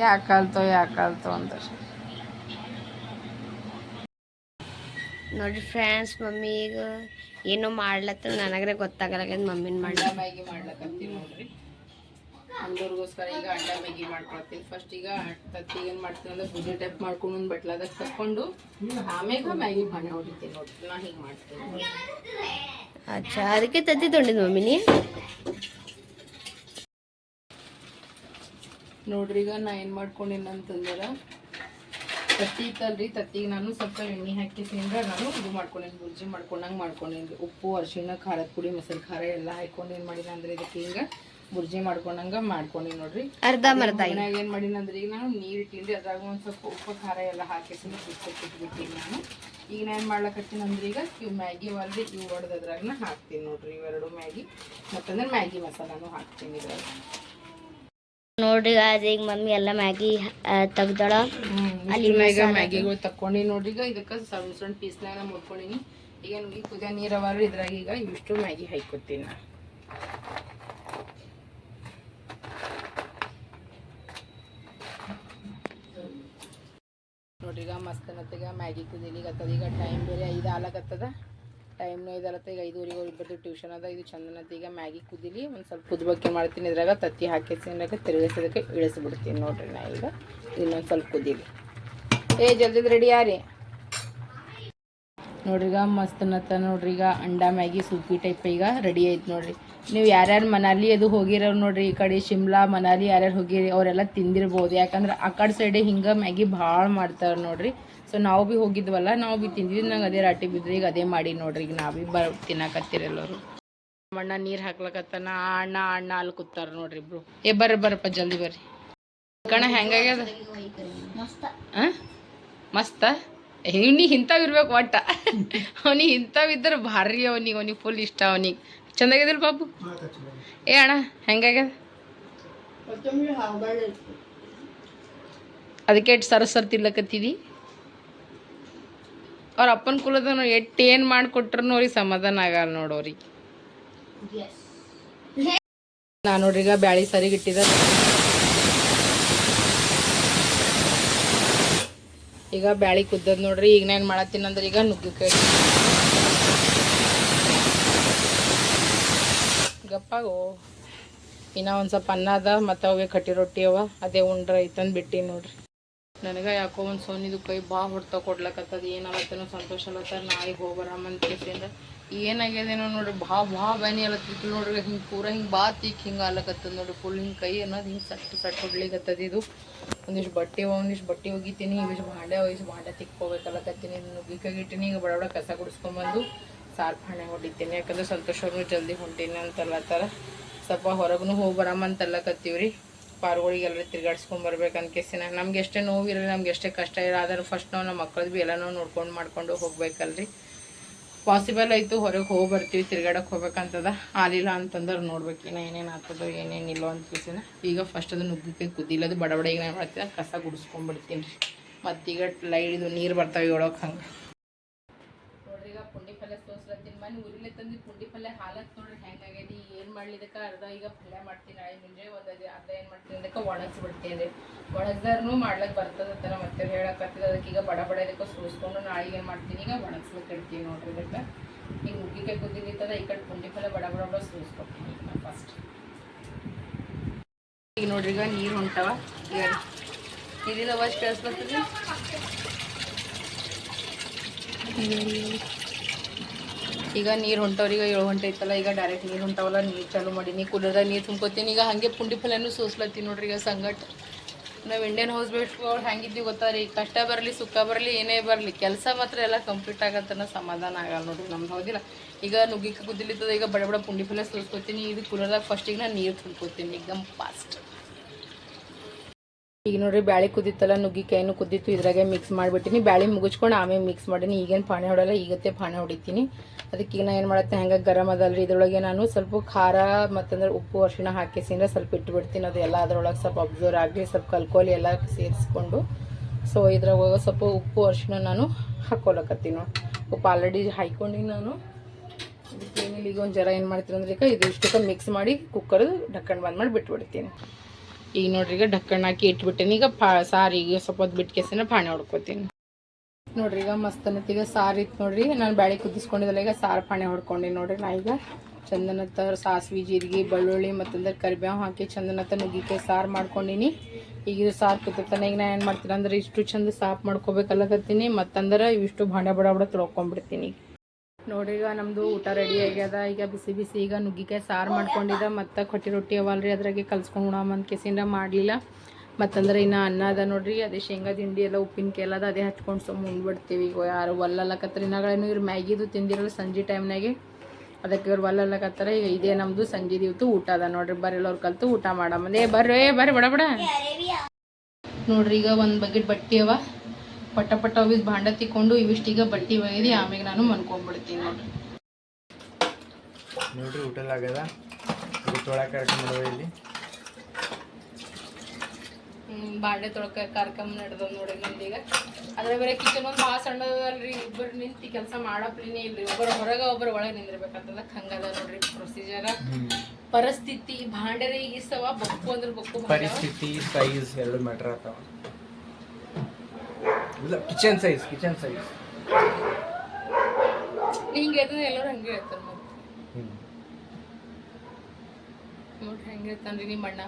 ಯಾಕಲ್ತೋ ಯಾಕಲ್ತೋ ಯಾಕೆ ಕಲ್ತೋ ಅಂತ. ನೋಡ್ರಿ ಫ್ರೆಂಡ್ಸ್ ಮಮ್ಮಿ ಈಗ ಏನೋ ಮಾಡ್ಲತ್ತ ನನಗ್ರೆ ಗೊತ್ತಾಗಲ್ಲ ಮಮ್ಮಿನ ಮಾಡ್ಲಿ. ಮಾಡ್ಲಕತ್ತೀನಿ ನೋಡ್ರಿ. ಅಂಡೋರ್ಗೋಸ್ಕರ ಈಗ ಅಂಡ ಮ್ಯಾಗಿ ಮಾಡ್ಕೊಳ್ತೀನಿ ಫಸ್ಟ್ ಈಗ ತತ್ತಿ ಏನು ಮಾಡ್ತೀನಿ ಅಂದ್ರೆ ಬುಜ್ಜಿ ಟೈಪ್ ಮಾಡ್ಕೊಂಡು ಒಂದು ಬಟ್ಲಾದಾಗ ತಕ್ಕೊಂಡು ಆಮೇಲೆ ಮ್ಯಾಗಿ ಬಣ್ಣ ಹೊಡಿತೀನಿ ನೋಡಿ ನಾ ಹಿಂಗೆ ಮಾಡ್ತೀನಿ. ಅಚ್ಚಾ ಅದಕ್ಕೆ ತತ್ತಿ ತೊಗೊಂಡಿದ್ ಮಮ್ಮಿನಿ ನೋಡ್ರಿ ಈಗ ನಾ ಏನು ಮಾಡ್ಕೊಂಡಿನ ಅಂತಂದ್ರೆ ತತ್ತಿ ಇತ್ತಲ್ರಿ ತತ್ತಿಗೆ ನಾನು ಸ್ವಲ್ಪ ಎಣ್ಣೆ ಹಾಕಿ ತಿಂದ್ರೆ ನಾನು ಇದು ಮಾಡ್ಕೊಂಡೇನಿ ಬುರ್ಜಿ ಮಾಡ್ಕೊಂಡಂಗೆ ಮಾಡ್ಕೊಂಡೇನಿ. ಉಪ್ಪು ಅರಿಶಿಣ ಖಾರದ ಪುಡಿ ಮೊಸರು ಖಾರ ಎಲ್ಲ ಹಾಕೊಂಡು ಏನು ಮಾಡಿಲ್ಲ ಅಂದ್ರೆ ಇದಕ್ಕೆ ಹಿಂಗೆ ಬುರ್ಜಿ ಮಾಡ್ಕೊಂಡಂಗ ಮಾಡ್ಕೊಂಡಿ ನೋಡ್ರಿ. ಅರ್ಧ ಮರ್ಧ ಮನ್ಯಾಗ ಏನು ಮಾಡೀನಿ ಅಂದ್ರೆ ಈಗ ನಾನು ನೀರು ಇಟ್ಟಿನ್ರಿ ಅದ್ರಾಗ ಒಂದು ಸ್ವಲ್ಪ ಉಪ್ಪು ಖಾರ ಎಲ್ಲ ಹಾಕಿಸಿ ಇಟ್ಬಿಟ್ಟಿನಿ ನಾನು. ಈಗ ನಾನು ಏನು ಮಾಡ್ಲಕತ್ತೀನಿ ಅಂದ್ರೆ ಈಗ ಇವು ಮ್ಯಾಗಿ ಒಲ್ರಿ ಇವು ಹೊಡೆದು ಅದ್ರಾಗನ ಹಾಕ್ತೀನಿ ನೋಡ್ರಿ ಇವೆರಡು ಮ್ಯಾಗಿ. ಮತ್ತಂದ್ರೆ ಮ್ಯಾಗಿ ಮಸಾಲಾನು ಹಾಕ್ತೀನಿ ಇದ್ರಾಗ. ನೋಡ್ರಿ ಅದು ಈಗ ಮಮ್ಮಿ ಎಲ್ಲ ಮ್ಯಾಗಿ ತೆಗ್ದಾಳ. ಅಲ್ಲಿ ಮ್ಯಾಗ ಮ್ಯಾಗಿಗಳು ತಕ್ಕೊಂಡಿ ನೋಡ್ರಿ ಈಗ ಇದಕ್ಕೆ ಸಣ್ಣ ಸಣ್ಣ ಪೀಸ್ನಾಗ ಮುಟ್ಕೊಂಡಿನಿ ಈಗ ನನಗೆ ಕುದಿಯ ನೀರು ಇದ್ರಾಗ ಈಗ ಇಷ್ಟು ಮ್ಯಾಗಿ ಹಾಕ್ಕೊತೀನಿ ನಾ ನೋಡ್ರಿ ಈಗ ಮಸ್ತ್ ಅನ್ನತ್ತೀಗ ಮ್ಯಾಗಿ ಕುದಿಲಿಗತ್ತದ ಈಗ ಟೈಮ್ ಬೇರೆ ಐದು ಆಲಕತ್ತದ ಐದು ಅಲತ್ತ ಈಗ ಐದುವರೆಗೆ ಬರ್ತೀವಿ ಟ್ಯೂಷನ್ ಅದ. ಇದು ಚಂದನತ್ತ ಈಗ ಮ್ಯಾಗಿ ಕುದಿಲಿ, ಒಂದು ಸ್ವಲ್ಪ ಕುದ್ಬಕ್ಕೆ ಮಾಡ್ತೀನಿ. ಇದ್ರಾಗ ತತ್ತಿ ಹಾಕಿಸಿದಾಗ ತಿರುಗಿಸೋದಕ್ಕೆ ಇಳಿಸ್ಬಿಡ್ತೀನಿ ನೋಡ್ರಿ ನಾ ಈಗ. ಇನ್ನೊಂದು ಸ್ವಲ್ಪ ಕುದೀಲಿ. ಏ ಜಲ್ದಿ ರೆಡಿ ಯಾರಿ? ನೋಡ್ರಿ, ಈಗ ಮಸ್ತ್ ಅನ್ನತ್ತ ನೋಡ್ರಿ. ಈಗ ಅಂಡಾ ಮ್ಯಾಗಿ ಸೂಪಿ ಟೈಪ್ ಈಗ ರೆಡಿ ಆಯ್ತು ನೋಡ್ರಿ. ನೀವು ಯಾರ್ಯಾರು ಮನಾಲಿ ಅದು ಹೋಗಿರೋ ನೋಡ್ರಿ ಈ ಕಡೆ ಶಿಮ್ಲಾ ಮನಾಲಿ ಯಾರ್ಯಾರು ಹೋಗಿರಿ ಅವರೆಲ್ಲ ತಿಂದಿರ್ಬೋದು. ಯಾಕಂದ್ರೆ ಆ ಕಡೆ ಸೈಡೆ ಹಿಂಗೆ ಮ್ಯಾಗಿ ಭಾಳ ಮಾಡ್ತಾರೆ ನೋಡ್ರಿ. ಸೊ ನಾವು ಭೀ ಹೋಗಿದ್ವಲ್ಲ ನಾವು ಭೀ ತಿಂದಿದ್ವಿ. ನಂಗೆ ಅದೇ ರಾಟಿ ಬಿದ್ರಿ ಈಗ ಅದೇ ಮಾಡಿ ನೋಡ್ರಿ. ಈಗ ನಾವು ಭೀ ಬ ತಿನ್ನಕತ್ತಿರಲ್ಲರು ಅಣ್ಣ ನೀರು ಹಾಕ್ಲಕತ್ತಾನ ಆ ಅಣ್ಣ ಅಣ್ಣ ಅಲ್ಲಿ ಕೂತಾರ ನೋಡ್ರಿ ಇಬ್ರು. ಏ ಬರ್ರಿ ಬರ್ರಪ್ಪ ಜಲ್ದಿ ಬರ್ರಿ. ಕಣ ಹೆಂಗಾಗ್ಯದ? ಮಸ್ತ. ಇವ್ನಿಗೆ ಇಂಥವು ಇರ್ಬೇಕು ಒಟ್ಟ. ಅವನಿಗೆ ಇಂಥವು ಇದ್ರೆ ಭಾರಿ ಅವನಿಗೆ ಅವನಿಗೆ ಫುಲ್ ಇಷ್ಟ ಅವನಿಗೆ. ಚಂದಾಗಿದಿಲ್ಲ ಬಾಬು ಏ ಅಣ್ಣ, ಹೆಂಗಾಗ್ಯದ? ಅದಕ್ಕೆ ಎಷ್ಟು ಸರ ಸರ್ ತಿನ್ಲಕತ್ತಿದಿ ಅವ್ರ ಅಪ್ಪನ ಕುಲದನು ಎಟ್ಟು ಏನು ಮಾಡಿಕೊಟ್ರು ಅವ್ರಿಗೆ ಸಮಾಧಾನ ಆಗಲ್ಲ ನೋಡೋರಿಗೆ ನೋಡ್ರಿ, ಈಗ ಬ್ಯಾಳಿ ಸರಿಗೆ ಇಟ್ಟಿದ ಈಗ ಬ್ಯಾಳಿ ಕುದ್ದದ್ ನೋಡ್ರಿ, ಈಗ ನಾನು ಮಾಡತ್ತೀನಿ ಅಂದ್ರೆ ಈಗ ನುಗ್ಗಿಕಾಯಿ ಗಪ್ಪಾಗೋ ಇನ್ನ ಒಂದು ಸ್ವಲ್ಪ ಅನ್ನ ಅದ, ಮತ್ತು ಅವೇ ಕಟ್ಟಿ ರೊಟ್ಟಿ ಅವ, ಅದೇ ಉಂಡ್ರ ಐತಂದು ಬಿಟ್ಟು ನೋಡ್ರಿ. ನನಗೆ ಯಾಕೋ ಒಂದು ಸೋನಿದು ಕೈ ಭಾಳ ಹೊಡ್ತಾ ಕೊಡ್ಲಕತ್ತದ ಏನಾಗತ್ತೇನೋ ಸಂತೋಷ ಅಲ್ಲತ್ತ ನಾಯಿಗೆ ಹೋಗ್ಬರಮ್ಮ ಅಂತ ಕೇಸಿಂದ. ಏನಾಗ್ಯದೇನೋ ನೋಡ್ರಿ, ಭಾಳ ಭಾಳ ಬ್ಯಾನಿ ಅಲ್ಲತ್ತಿತ್ತು ನೋಡ್ರಿ, ಹಿಂಗೆ ಪೂರ ಹಿಂಗೆ ಬಾ ತೀಕ್ ಹಿಂಗೆ ಅಲ್ಲಕತ್ತದ ನೋಡ್ರಿ ಫುಲ್ ಹಿಂಗೆ ಕೈ ಅನ್ನೋದು ಹಿಂಗೆ ಸಟ್ಟು ಸಟ್ಟು ಹೊಡ್ಲಿಕತ್ತದ ಇದು. ಒಂದಿಷ್ಟು ಬಟ್ಟೆ ಒಂದಿಷ್ಟು ಬಟ್ಟೆ ಒಗಿತೀನಿ ಇವಿಷ್ಟು ಭಾಂಡೆ ಅವ ಇಷ್ಟು ಭಾಂಡೆ ತಿಕ್ಕೋಬೇಕಲ್ಲಕತ್ತೀನಿ ನುಗ್ಗಿಕಾಗಿಟ್ಟಿನಿ ಹಿಂಗೆ ಬಡ ಬಡ ಕಸ ಗುಡಿಸ್ಕೊಂಬಂದು. ಸಾರು ಫಾಣೆ ಹೊಡಿತೀನಿ. ಯಾಕಂದ್ರೆ ಸಂತೋಷ ಜಲ್ದಿ ಹೊಂಟೀನಿ ಅಂತಲ್ಲತ್ತಾರ ಸ್ವಲ್ಪ ಹೊರಗೂ ಹೋಗಿ ಬರಮ್ಮ ಅಂತಲ್ಲಕತ್ತೀವ್ರಿ ಪಾರ್ಗಳಿಗೆಲ್ಲ ತಿರ್ಗಾಡ್ಸ್ಕೊಂಡ್ ಬರ್ಬೇಕಂತ ಕೇಸಿನ ನಮ್ಗೆ ಎಷ್ಟೇ ನೋವು ಇರಲಿ ನಮ್ಗೆ ಎಷ್ಟೇ ಕಷ್ಟ ಇರ ಆದ್ರೆ ಫಸ್ಟ್ ನಾವು ನಮ್ಮ ಮಕ್ಕಳದ್ದು ಭೀ ಎಲ್ಲ ನಾವು ನೋಡ್ಕೊಂಡು ಮಾಡ್ಕೊಂಡು ಹೋಗ್ಬೇಕಲ್ರಿ. ಪಾಸಿಬಲ್ ಆಯಿತು ಹೊರಗೆ ಹೋಗಿ ಬರ್ತೀವಿ ತಿರ್ಗಾಡಕ್ಕೆ ಹೋಗ್ಬೇಕಂತದ. ಆಲಿಲ್ಲ ಅಂತಂದ್ರೆ ನೋಡ್ಬೇಕು ಏನೋ ಏನೇನು ಆಗ್ತದೋ ಏನೇನಿಲ್ಲೋ ಅಂತ ಕೇಸಿನ ಈಗ ಫಸ್ಟ್ ಅದು ನುಗ್ಗಿಕಾಯಿ ಕುದಿಲ್ಲ ಅದು ಬಡ ಏನು ಮಾಡ್ತೀನಿ ಕಸ ಗುಡಿಸ್ಕೊಂಡ್ಬಿಡ್ತೀನಿ ರೀ ಮತ್ತೀಗ ಲೈಟ್ ಇದು ನೀರು ಬರ್ತಾವೆ ಹೇಳೋಕೆ ಹಂಗೆ ನೋಡ್ರಿ ಈಗ ಪುಂಡಿ ಪಲ್ಯ ಮನೆ ಊರಿಲೆ ತಂದು ಪುಂಡಿ ಪಲ್ಯ ಹಾಲತ್ ನೋಡ್ರಿ ಹೆಂಗಾಗೈತಿ ಏನು ಮಾಡ್ಲಿ ಇದಕ್ಕೆ? ಅರ್ಧ ಈಗ ಪಲ್ಯ ಮಾಡ್ತೀನಿ, ನಾಳೆ ಮುಂಜೆ ಒಂದು ಅರ್ಧ ಏನು ಮಾಡ್ತೀನಿ ಅದಕ್ಕೆ ಒಣಗಿಸ್ಬಿಡ್ತೀನಿ ಬಿಡ್ತೀನಿ ಒಣಗ್ದಾರು ಮಾಡ್ಲಕ್ಕೆ ತರ ಮತ್ತೆ ಹೇಳಕತ್ತಿದ, ಅದಕ್ಕೆ ಈಗ ಬಡ ಬಡ ಇದಕ್ಕೆ ಸೋಸ್ಕೊಂಡು ನಾಳೆ ಏನು ಮಾಡ್ತೀನಿ, ಈಗ ಒಣಗಿಸ್ಲಿಕ್ಕೆ ಇಡ್ತೀನಿ ನೋಡ್ರಿ ಇದಕ್ಕೆ. ಈಗ ನುಗ್ಗಿಕಾಯಿ ಕುದ್ದಿತ್ತದ ಈ ಕಡೆ ಪುಂಡಿ ಪಲ್ಯ ಬಡ ಬಡ ಬಡ ಸೋಸ್ಕೊತೀನಿ ಫಸ್ಟ್ ಈಗ ನೋಡ್ರಿ ಈಗ ನೀರು ಹೊಂಟವ. ಈಗ ನೀರಿನ ಕೇಳಿಸ್ಬರ್ತದೆ ಈಗ ನೀರು ಹೊಂಟವ್ರಿ, ಈಗ ಏಳು ಗಂಟೆ ಐತಲ್ಲ, ಈಗ ಡೈರೆಕ್ಟ್ ನೀರು ಹೊಂಟವಲ್ಲ, ನೀರು ಚಾಲು ಮಾಡೀನಿ ಕುಲರ್ದಾಗ ನೀರು ತುಂಬ್ಕೊತೀನಿ. ಈಗ ಹಾಗೆ ಪುಂಡಿ ಫಲನೂ ಸೋಸ್ಲತ್ತೀನಿ ನೋಡ್ರಿ ಈಗ ಸಂಗಟ್. ನಾವು ಇಂಡಿಯನ್ ಹೌಸ್ ಬೇಸ್ಗಳು ಹೆಂಗಿದ್ದೀವಿ ಗೊತ್ತಾ ರೀ? ಕಷ್ಟ ಬರಲಿ, ಸುಖ ಬರಲಿ, ಏನೇ ಬರಲಿ, ಕೆಲಸ ಮಾತ್ರ ಎಲ್ಲ ಕಂಪ್ಲೀಟ್ ಆಗತ್ತನ ಸಮಾಧಾನ ಆಗಲ್ಲ ನೋಡ್ರಿ ನಮ್ದು, ಹೌದಿಲ್ಲ? ಈಗ ನುಗ್ಗಿಕ ಕುದಿಲಿತ್ತದ ಈಗ ಬಡ ಬಡ ಪುಂಡಿ ಫಲ ಸೋಸ್ಕೊತೀನಿ. ಇದು ಕುಲರ್ದಾಗ ಫಸ್ಟಿಗೆ ನಾನು ನೀರು ತುಂಬ್ಕೊತೀನಿ ಈಗ ಫಾಸ್ಟ್ ಈಗ ನೋಡ್ರಿ ಬ್ಯಾಳಿ ಕುದಿತ್ತಲ್ಲ ನುಗ್ಗಿಕಾಯಿನೂ ಕುದ್ದಿತ್ತು ಇದ್ರಾಗೆ ಮಿಕ್ಸ್ ಮಾಡಿಬಿಟ್ಟಿನಿ. ಬ್ಯಾಳಿ ಮುಗಿಸ್ಕೊಂಡು ಆಮೇಲೆ ಮಿಕ್ಸ್ ಮಾಡೀನಿ. ಈಗೇನು ಪಾಣೆ ಹೊಡಲ್ಲ, ಈಗತ್ತೆ ಪಾಣೆ ಹೊಡಿತೀನಿ. ಅದಕ್ಕೆ ಈಗ ಏನು ಮಾಡತ್ತೆ ಹೆಂಗೆ ಗರಮ್ ಅದಲ್ರಿ. ಇದ್ರೊಳಗೆ ನಾನು ಸ್ವಲ್ಪ ಖಾರ ಮತ್ತಂದ್ರೆ ಉಪ್ಪು, ಅರಿಶಿಣ ಹಾಕಿಸಿಂದ ಸ್ವಲ್ಪ ಇಟ್ಬಿಡ್ತೀನಿ. ಅದು ಎಲ್ಲ ಅದ್ರೊಳಗೆ ಸ್ವಲ್ಪ ಅಬ್ಸರ್ವ್ ಆಗಲಿ, ಸ್ವಲ್ಪ ಕಲ್ಕೋಲಿ ಎಲ್ಲ ಸೇರಿಸ್ಕೊಂಡು. ಸೊ ಇದ್ರಾಗ ಸ್ವಲ್ಪ ಉಪ್ಪು, ಅರಿಶಿಣ ನಾನು ಹಾಕ್ಕೊಳಕತ್ತೀನಿ ನೋಡಿ. ಉಪ್ಪು ಆಲ್ರೆಡಿ ಹಾಯ್ಕೊಂಡು ನಾನು. ಈಗ ಒಂದು ಜರ ಏನು ಮಾಡ್ತೀನಿ ಅಂದ್ರೆ ಈಗ ಇದು ಇಷ್ಟಕ್ಕೆ ಮಿಕ್ಸ್ ಮಾಡಿ ಕುಕ್ಕರ್ ಢಕ್ಕಣ್ ಬಂದ್ ಮಾಡಿ ಬಿಟ್ಬಿಡ್ತೀನಿ. ಈಗ ನೋಡ್ರಿ, ಈಗ ಢಕ್ಕಣ್ ಹಾಕಿ ಇಟ್ಬಿಟ್ಟೇನಿ. ಈಗ ಪಾ ಸಾರು, ಈಗ ಸ್ವಲ್ಪ ಹೊತ್ತು ಬಿಟ್ಟು ಕೆಸಿನ ಪಾಣಿ ಹೊಡ್ಕೊತೀನಿ. ನೋಡ್ರಿ, ಈಗ ಮಸ್ತ್ ಅನ್ನತ್ತೀಗ ಸಾರು ಇತ್ತು ನೋಡ್ರಿ. ನಾನು ಬ್ಯಾಳಿ ಕುದಿಸ್ಕೊಂಡಿದ್ದಲ್ಲ, ಈಗ ಸಾರು ಪಾಣಿ ಹೊಡ್ಕೊಂಡಿ ನೋಡ್ರಿ ನಾ ಈಗ. ಚಂದನತ್ತ ಸಾಸ್ವಿ, ಜೀರಿಗೆ, ಬೆಳ್ಳುಳ್ಳಿ ಮತ್ತಂದ್ರೆ ಕರಿಬೇವು ಹಾಕಿ ಚಂದನತ್ತ ನುಗ್ಗಿಕಾಯಿ ಸಾರು ಮಾಡ್ಕೊಂಡಿನಿ. ಈಗ ಇದು ಸಾರು ಕುತ್ತತನ ಈಗ ನಾ ಏನು ಮಾಡ್ತೀನಿ ಅಂದ್ರೆ ಇಷ್ಟು ಚಂದ ಸಾಫ್ ಮಾಡ್ಕೋಬೇಕಲ್ಲಕತ್ತೀನಿ. ಮತ್ತಂದ್ರೆ ಇವಿಷ್ಟು ಭಾಂಡೆ ಬಡ ಬಡ ತೊಳ್ಕೊಂಡ್ಬಿಡ್ತೀನಿ ನೋಡ್ರಿ ಈಗ ನಮ್ದು ಊಟ ರೆಡಿ ಆಗ್ಯದ. ಈಗ ಬಿಸಿ ಬಿಸಿ ಈಗ ನುಗ್ಗಿಕಾಯಿ ಸಾರು ಮಾಡ್ಕೊಂಡಿದ್ದ. ಮತ್ತು ಕೊಟ್ಟಿ ರೊಟ್ಟಿ ಅವಲ್ರಿ ಅದ್ರಾಗೆ ಕಲ್ಸ್ಕೊಂಡು ಕೆಸಿಂದ ಮಾಡಲಿಲ್ಲ. ಮತ್ತಂದ್ರೆ ಇನ್ನು ಅನ್ನ ಅದ ನೋಡ್ರಿ, ಅದೇ ಶೇಂಗಾ ತಿಂಡಿ ಎಲ್ಲ ಉಪ್ಪಿನಕಾಯಿ ಎಲ್ಲ ಅದ, ಅದೇ ಹಚ್ಕೊಂಡು ಸುಮ್ಮ ಉಂಡ್ಬಿಡ್ತೀವಿ ಈಗ ಯಾರು ಒಲ್ಲಲ್ಲಕತ್ರ. ಇನ್ನಗಳೇನು ಇವ್ರು ಮ್ಯಾಗಿದು ತಿಂದಿರಲ್ಲ ಸಂಜೆ ಟೈಮ್ನಾಗೆ ಅದಕ್ಕೆ ಇವ್ರು ಒಲ್ಲಲ್ಲಕತ್ತಾರ. ಈಗ ಇದೇ ನಮ್ಮದು ಸಂಜೆ ಇವತ್ತು ಊಟ ಅದ ನೋಡ್ರಿ. ಬರ್ರಿ ಎಲ್ಲವ್ರು ಕಲ್ತು ಊಟ ಮಾಡಮ್ಮದೇ ಬರ್ರಿ ಬರ್ರಿ, ಬಡ ಬಡ. ನೋಡ್ರಿ, ಈಗ ಒಂದು ಬಕೆಟ್ ಬಟ್ಟೆ ಅವ. ಪಟ ಪಟ್ಟ ಅವಿದ್ ಭಾಂಡ ತಿಕ್ಕೊಂಡು ಇವಿಷ್ಟೀಗ ಬಟ್ಟೆ ಒಯ್ದು ಆಮೇಲೆ ನಾನು ಮನ್ಕೊಂಡ್ಬಿಡ್ತೀನಿ ನೋಡ್ರಿ ನೋಡ್ರಿ ಊಟ ಆಗ್ಯದ? ಇದು ತೊಳಕ ಕರ್ಕೊಂಡ್ ಮಾಡುವ ಇಲ್ಲಿ? ಹ್ಮ್, ಬಾಂಡೆ ತೊಳ್ಕ ಕಾರ್ಯಕ್ರಮ ನಡೆದ ನೋಡಿ ನಮ್ದೀಗ ಅದ್ರ ಬೇರೆ ಕಿಚನ್ ಒಂದು ಭಾಳ ಸಣ್ಣದಲ್ರಿ ಇಬ್ಬರು ನಿಂತು ಕೆಲಸ ಮಾಡಪ್ಲಿನೇ ಇಲ್ರಿ. ಒಬ್ಬರು ಹೊರಗೆ ಒಬ್ಬರು ಒಳಗೆ ನಿಂದಿರ್ಬೇಕಂತಂದ ಹಂಗದ ನೋಡ್ರಿ ಪ್ರೊಸೀಜರ ಪರಿಸ್ಥಿತಿ ಭಾಂಡೆರ ಈಸವ ಬಕ್ಕು ಅಂದ್ರೆ ಬಕ್ಕು. ಪರಿಸ್ಥಿತಿ ಸೈಜ್ ಎರಡು ಮ್ಯಾಟ್ರ್ ಆಗ್ತಾವ. ಇಲ್ಲ ಕಿಚನ್ ಸೈಜ್ ಕಿಚನ್ ಸೈಜ್ ಹಿಂಗೆ ಹೇಳ್ತಾನೆ ಎಲ್ಲರೂ ಹಂಗೆ ಹೇಳ್ತಾರೆ ನೋಡ್ರಿ ಹೆಂಗೆ ಹೇಳ್ತಾನ್ರಿ ನಿಮ್ಮ ಅಣ್ಣ.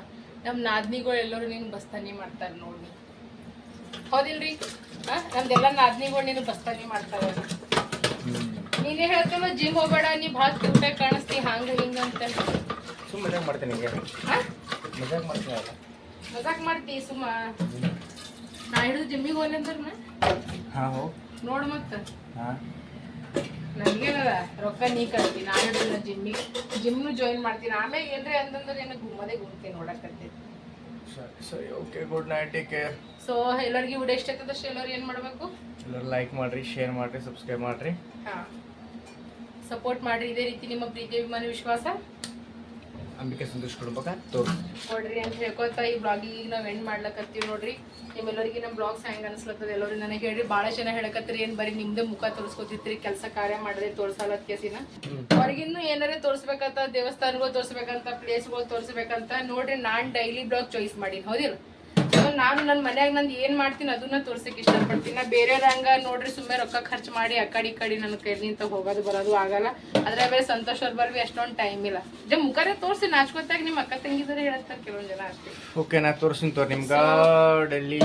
ನಮ್ಮ ನಾದ್ನಿಗಳು ಎಲ್ಲರೂ ನೀನು ಬಸ್ತಾನಿ ಮಾಡ್ತಾರೆ ನೋಡಿ ಹೌದಿಲ್ರಿ? ಹಾ ನಮ್ದೆಲ್ಲ ನಾದ್ನಿಗಳು ನೀನು ಬಸ್ತಾನಿ ಮಾಡ್ತಾರೆ. ನೀನೇ ಹೇಳ್ತೇವ ಜಿಮ್ ಹೋಗ್ಬೇಡ ನೀ ಭಾಳ ಕ್ಯೂಟ ಕಾಣಿಸ್ತಿ ಹಂಗ ಹಿಂಗ ಅಂತ. ಸುಮ್ಮನೆ ಮಾಡ್ತೀನಿ ಮಜಾಕ್ ಮಾಡ್ತೀನಿ ಮಜಾಕ್ ಮಾಡ್ತಿ ಸುಮ್ಮ. ನಾ ಹಿಡಿದು ಜಿಮ್ಮಿಗೆ ಹೋಗ್ಲಿ ಅಂದ್ರ ಹಾಂ ಹೋ. ನೋಡ್ ಮತ್ತೆ. ಹಾಂ. ನನಗೇನದ ರೊಕ್ಕ ನೀ ಕಳ್ತಿ ನಾ ಹಿಡಿದ ಜಿಮ್ಮಿಗೆ ಜಿಮ್ನು ಜಾಯಿನ್ ಮಾಡ್ತೀನಿ. ಆಮೇಲೆ ಏನ್ರಿ ಅಂತಂದ್ರೆ ಏನು ಗುಮ್ಮದೇ ಗುಮ್ತೀನಿ ನೋಡಕತ್ತೀನಿ ಸರಿ ಸರಿ okay good night take care. So ಎಲ್ಲರಿಗೂ ವಿಡಿಯೋ ಇಷ್ಟ ಆಗ್ತದಷ್ಟು ಎಲ್ಲರೂ ಏನು ಮಾಡಬೇಕು? ಎಲ್ಲರೂ ಲೈಕ್ ಮಾಡಿರಿ ಶೇರ್ ಮಾಡಿರಿ ಸಬ್ಸ್ಕ್ರೈಬ್ ಮಾಡಿರಿ. ಹಾಂ. ಸಪೋರ್ಟ್ ಮಾಡಿರಿ. ಇದೇ ರೀತಿ ನಿಮ್ಮ ಪ್ರೀತಿ ಅಭಿಮಾನ ವಿಶ್ವಾಸ. ಅಂಬಿಕೆ ಸಂತೋಷ್ ಕುಟುಂಬಕ ನೋಡ್ರಿ ಅಂತ ಹೇಳ್ಕೊತಾ ಈ ಬ್ಲಾಗಿಗೆ ನಾವ್ ನಾವು ಎಂಡ್ ಮಾಡ್ಲಕತ್ತೀವಿ ನೋಡ್ರಿ. ನಿಮ್ಮೆಲ್ಲರಿಗೆ ನಮ್ಮ ಬ್ಲಾಗ್ಸ್ ಹೆಂಗೆ ಅನ್ಸ್ಲತ್ತದ, ಎಲ್ಲರೂ ನನಗೆ ಹೇಳ್ರಿ ಬಹಳ ಜನ ಹೇಳಕತ್ತೀರಿ, ಏನ್ ಬರೀ ನಿಮ್ದೇ ಮುಖ ತೋರಿಸ್ಕೊತಿತ್ರಿ, ಕೆಲಸ ಕಾರ್ಯ ಮಾಡದೆ ತೋರ್ಸಲತ್ ಕೇಸಿನ ಹೊರಗಿನ್ನು ಏನಾರೇ ತೋರಿಸ್ಬೇಕಂತ ದೇವಸ್ಥಾನಗಳು ತೋರಿಸ್ಬೇಕಂತ ಪ್ಲೇಸ್ಗಳು ತೋರಿಸ್ಬೇಕಂತ ನೋಡ್ರಿ ನಾನು ಡೈಲಿ ಬ್ಲಾಗ್ ಚಾಯ್ಸ್ ಮಾಡೀನಿ, ಹೌದಿಲ್ಲ? ನಾನು ನನ್ನ ಮನ್ಯಾಗ ನಂದು ಏನು ಮಾಡ್ತೀನಿ ಅದನ್ನ ತೋರ್ಸಕ್ಕೆ ಇಷ್ಟಪಡ್ತೀನಿ. ನಾ ಬೇರೆಯವ್ರ ಹಂಗ ನೋಡ್ರಿ ಸುಮ್ಮನೆ ರೊಕ್ಕ ಖರ್ಚು ಮಾಡಿ ಆ ಕಡೆ ಈ ಕಡೆ ನನ್ನ ಕೈಲಿಂತ ಹೋಗೋದು ಬರೋದು ಆಗಲ್ಲ. ಅದ್ರ ಬೇರೆ ಸಂತೋಷ ಅವ್ರ ಬರ್ವಿ ಅಷ್ಟೊಂದು ಟೈಮ್ ಇಲ್ಲ. ಜ ಮುಖರೇ ತೋರಿಸಿ ನಾಚ್ಕೊತಾಗ ನಿಮ್ಮ ಅಕ್ಕ ತಂಗಿದ್ರೆ ಹೇಳ್ತಾರೆ ಕೆಲವೊಂದ್ ಜನ ಅಷ್ಟೇ. ಓಕೆ ನಾ ತೋರಿಸ್ತೀನಿ ತೋರಿ. ನಿಮ್ಗೆ ಡೆಲ್ಲಿ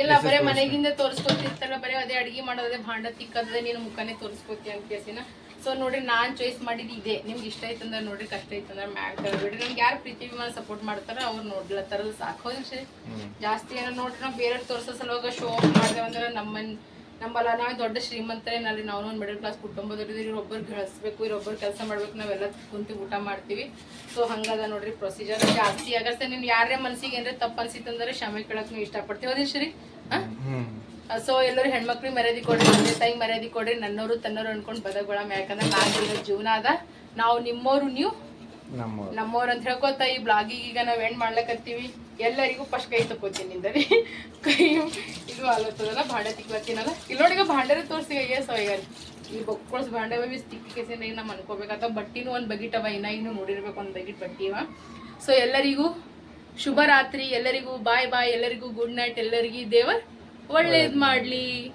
ಇಲ್ಲ ಬರೇ ಮನೆಗಿಂದ ತೋರಿಸ್ಕೊತಿರ್ತಾರ ಬರೇ ಅದೇ ಅಡಿಗೆ ಮಾಡೋದೇ ಭಾಂಡ ತಿಕ್ಕದೇ ನೀನು ಮುಖನೇ ತೋರಿಸ್ಕೊತಿ ಅಂತ ಕೇಸಿನ ಸೊ ನೋಡ್ರಿ ನಾನ್ ಚಾಯ್ಸ್ ಮಾಡಿದ್ದು ಇದೆ. ನಿಮ್ಗೆ ಇಷ್ಟ ಆಯ್ತಂದ್ರೆ ನೋಡ್ರಿ ಕಷ್ಟ ಆಯ್ತಂದ್ರೆ ಮ್ಯಾಗ್ ಬಿಡ್ರಿ ನಮ್ಗೆ ಯಾರು ಪ್ರೀತಿ ವಿಮಾನ ಸಪೋರ್ಟ್ ಮಾಡ್ತಾರ ಅವ್ರು ನೋಡ್ಲತ್ತಾರಲ್ಲ ಸಾಕು. ಸರಿ ಜಾಸ್ತಿ ಏನೋ ನೋಡ್ರಿ ನಾವು ಬೇರೆ ತೋರ್ಸೋ ಸಲುವಾಗ ಶೋ ಆಫ್ ಮಾಡ್ದೇವು ಅಂದ್ರೆ ನಮ್ಮನ್ ನಮ್ಮಲ್ಲ ನಾವು ದೊಡ್ಡ ಶ್ರೀಮಂತರೇನಲ್ಲಿ ನಾವು ಒಂದು ಮಿಡಲ್ ಕ್ಲಾಸ್ ಕುಟುಂಬದವ್ರು ಇವ್ರೊಬ್ಬರು ಗಳಿಸ್ಬೇಕು ಇವ್ರೊಬ್ಬರು ಕೆಲಸ ಮಾಡ್ಬೇಕು ನಾವೆಲ್ಲ ಕುಂತಿ ಊಟ ಮಾಡ್ತೀವಿ. ಸೊ ಹಂಗದ ನೋಡ್ರಿ ಪ್ರೊಸೀಜರ್ ಜಾಸ್ತಿ ಆಗತ್ತೆ. ನೀವು ಯಾರೇ ಮನ್ಸಿಗೆ ಏನಾರ ತಪ್ಪು ಅನ್ಸಿತ್ತಂದ್ರೆ ಕ್ಷಮೆ ಕೇಳಕ್ ನೀವು ಇಷ್ಟಪಡ್ತೀವಿ. ಅದೇ ಶ್ರೀ ಹಾಂ? ಸೊ ಎಲ್ಲರೂ ಹೆಣ್ಮಕ್ಳಿಗೆ ಮರ್ಯಾದಿ ಕೊಡ್ರಿ ತಂದೆ ತಾಯಿಗೆ ಮರ್ಯಾದೆ ಕೊಡ್ರಿ ನನ್ನವರು ತನ್ನವರು ಅನ್ಕೊಂಡು ಬದಗೊಳಮ್ ಯಾಕಂದ್ರೆ ನಾನು ಜೀವನ ಅದ. ನಾವು ನಿಮ್ಮೋರು ನೀವು ನಮ್ಮವ್ರ ಅಂತ ಹೇಳ್ಕೊತ ಈ ಬ್ಲಾಗಿಗೆ ಈಗ ನಾವು ಎಂಡ್ ಮಾಡ್ಲಕತ್ತೀವಿ. ಎಲ್ಲರಿಗೂ ಫಸ್ಟ್ ಕೈ ತಕೋತೀನಿ ನಿಂದರಿ. ಕೈ ಇದು ಆಲತ್ತದಲ್ಲ ಭಾಂಡೆ ತಿಕ್ಲತ್ತೀನಲ್ಲ ಇಲ್ಲಿ ನೋಡಿ ಈಗ ತೋರ್ಸಿಗ ತೋರಿಸಿ ಅಯ್ಯ ಸೊ ಈಗ ಈ ಬೊಕ್ಕೊಳ್ಸ್ ಭಾಂಡೆ ಬಿ ತಿಕ್ಕಿ ಕೆಸಿನ ಈಗ ನಮ್ಮ ಅನ್ಕೋಬೇಕಾತ ಬಟ್ಟಿನೂ ಒಂದು ಬಗಿಟ್ ಅವ ಇನ್ನ ಇನ್ನು ನೋಡಿರ್ಬೇಕು ಒಂದು ಬಗಿಟ್ ಬಟ್ಟಿ ಅವ. ಸೊ ಎಲ್ಲರಿಗೂ ಶುಭ ರಾತ್ರಿ ಎಲ್ಲರಿಗೂ ಬಾಯ್ ಬಾಯ್ ಎಲ್ಲರಿಗೂ ಗುಡ್ ನೈಟ್ ಎಲ್ಲರಿಗೂ ದೇವರ್ ಒಳ್ಳೇದ್ ಮಾಡ್ಲಿ.